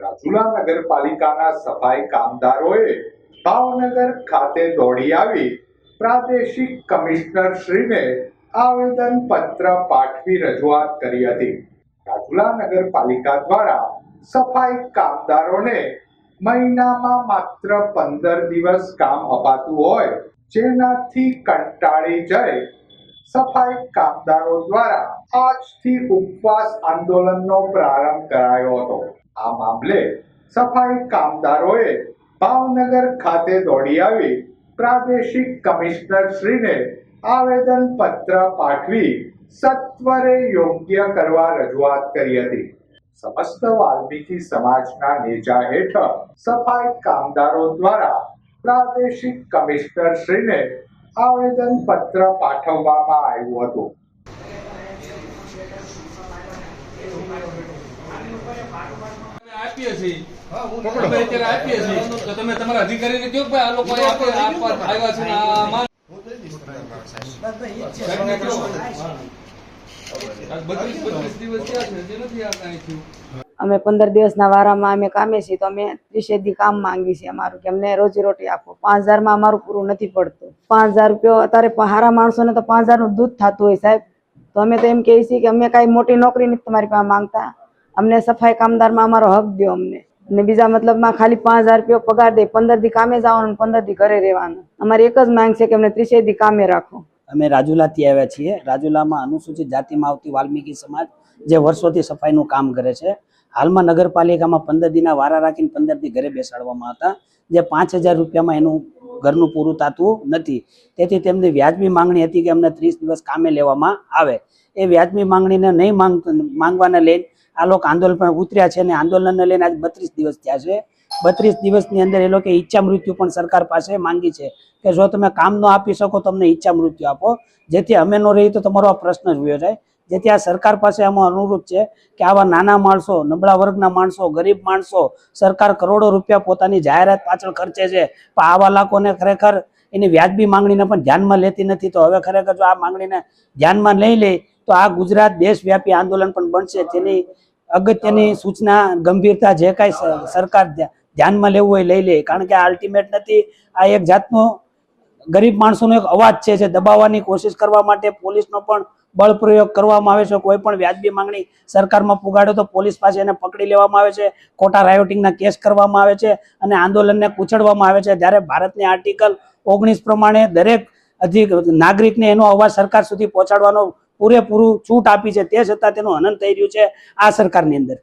રાજુલા નગરપાલિકાના સફાઈ કામદારોએ ભાવનગર ખાતે દોડી આવી પ્રાદેશિક કમિશનર શ્રીને આવેદન પત્ર પાઠવી રજૂઆત કરી હતી. રાજુલા નગરપાલિકા દ્વારા સફાઈ કામદારોને મહિનામાં માત્ર પંદર દિવસ કામ અપાતું હોય, જેનાથી કંટાળી જઈ સફાઈ કામદારો દ્વારા આજથી ઉપવાસ આંદોલનનો પ્રારંભ કરાયો હતો. આ મામલે સફાઈ કામદારોએ ભાવનગર ખાતે દોડી આવી પ્રાદેશિક કમિશનર શ્રીને આવેદન પત્ર પાઠવી સત્વરે યોગ્ય કરવા રજૂઆત કરી હતી. સમસ્ત વાલ્મીકી સમાજના નેજા હેઠળ સફાઈ કામદારો દ્વારા પ્રાદેશિક કમિશનર શ્રીને આવેદન પત્ર પાઠવવામાં આવ્યું હતું અમે આપીએ છીએ. અમે અત્યારે આપીએ છીએ. તો તમે તમારા અધિકારીને કહો કે ભાઈ આ લોકો આવ્યા છે આ અમે પંદર દિવસના વારામાં અમે કામે છીએ તો અમે ત્રીસેદી કામ માંગી છીએ અમારું કે અમને રોજી રોટી આપો. પાંચ હજારમાં અમારું પૂરું નથી પડતું. પાંચ હજાર રૂપિયો અત્યારે હારા માણસોને તો પાંચ હજારનું દૂધ થતું હોય સાહેબ. તો અમે તો એમ કહીએ છીએ કે અમે કાંઈ મોટી નોકરી નથી તમારી પાસે માંગતા. અમને સફાઈ કામદારમાં અમારો હક દો અમને. અને બીજા મતલબમાં ખાલી પાંચ હજાર રૂપિયા પગાર દે, પંદર દી કામે જવાનું પંદર દી ઘરે રહેવાનું. અમારી એક જ માંગ છે કે અમને ત્રીસે દી કામે રાખો. અમે રાજુલાથી આવ્યા છીએ. રાજુલામાં અનુસૂચિત જાતિમાં આવતી વાલ્મીકી સમાજ જે વર્ષોથી સફાઈનું કામ કરે છે, હાલમાં નગરપાલિકામાં પંદર દિના વારા રાખીને પંદર દી ઘરે બેસાડવામાં હતા, જે પાંચ હજાર રૂપિયામાં એનું ઘરનું પૂરું થતું નથી. તેથી તેમની વ્યાજબી માંગણી હતી કે અમને ત્રીસ દિવસ કામે લેવામાં આવે. એ વ્યાજબી માંગણીને નહીં માંગ, માંગવાને લઈને આ લોકો આંદોલન પણ ઉતર્યા છે અને આંદોલનને લઈને આજ બત્રીસ દિવસ થયા છે. બત્રીસ દિવસની અંદર એ લોકો ઈચ્છા મૃત્યુ પણ સરકાર પાસે માંગી છે કે જો તમે કામ ન આપી શકો તો અમને ઈચ્છા મૃત્યુ આપો. જેથી અમે ન રહી તો તમારો આ પ્રશ્ન જ જાય જેથી આ સરકાર પાસે આમાં અનુરૂપ છે કે આવા નાના માણસો, નબળા વર્ગના માણસો, ગરીબ માણસો સરકાર કરોડો રૂપિયા પોતાની જાહેરાત પાછળ ખર્ચે છે. પણ આવા લોકોને ખરેખર એની વ્યાજબી માંગણીને પણ ધ્યાનમાં લેતી નથી. તો હવે ખરેખર જો આ માંગણીને ધ્યાનમાં લઈ લે તો આ ગુજરાત દેશવ્યાપી આંદોલન પણ બનશે. તેની અગત્યની સૂચના ગંભીરતા જે કાંઈ સરકાર ધ્યાનમાં લેવું હોય લઈ લે. કારણ કે આ અલ્ટિમેટ નથી. આ એક જાતનો ગરીબ માણસોનો એક અવાજ છે જે દબાવવાની કોશિશ કરવા માટે પોલીસનો પણ બળ પ્રયોગ કરવામાં આવે છે. કોઈ પણ વ્યાજબી માંગણી સરકારમાં પુગાડે તો પોલીસ પાસે એને પકડી લેવામાં આવે છે. ખોટા રાયોટિંગના કેસ કરવામાં આવે છે અને આંદોલનને કૂચડવામાં આવે છે. જ્યારે ભારતની આર્ટિકલ ઓગણીસ પ્રમાણે દરેક અધિક નાગરિકને એનો અવાજ સરકાર સુધી પહોંચાડવાનો પૂરેપૂરું છૂટ આપી છે. તે છતાં તેનું હનન થઈ રહ્યું છે આ સરકારની અંદર.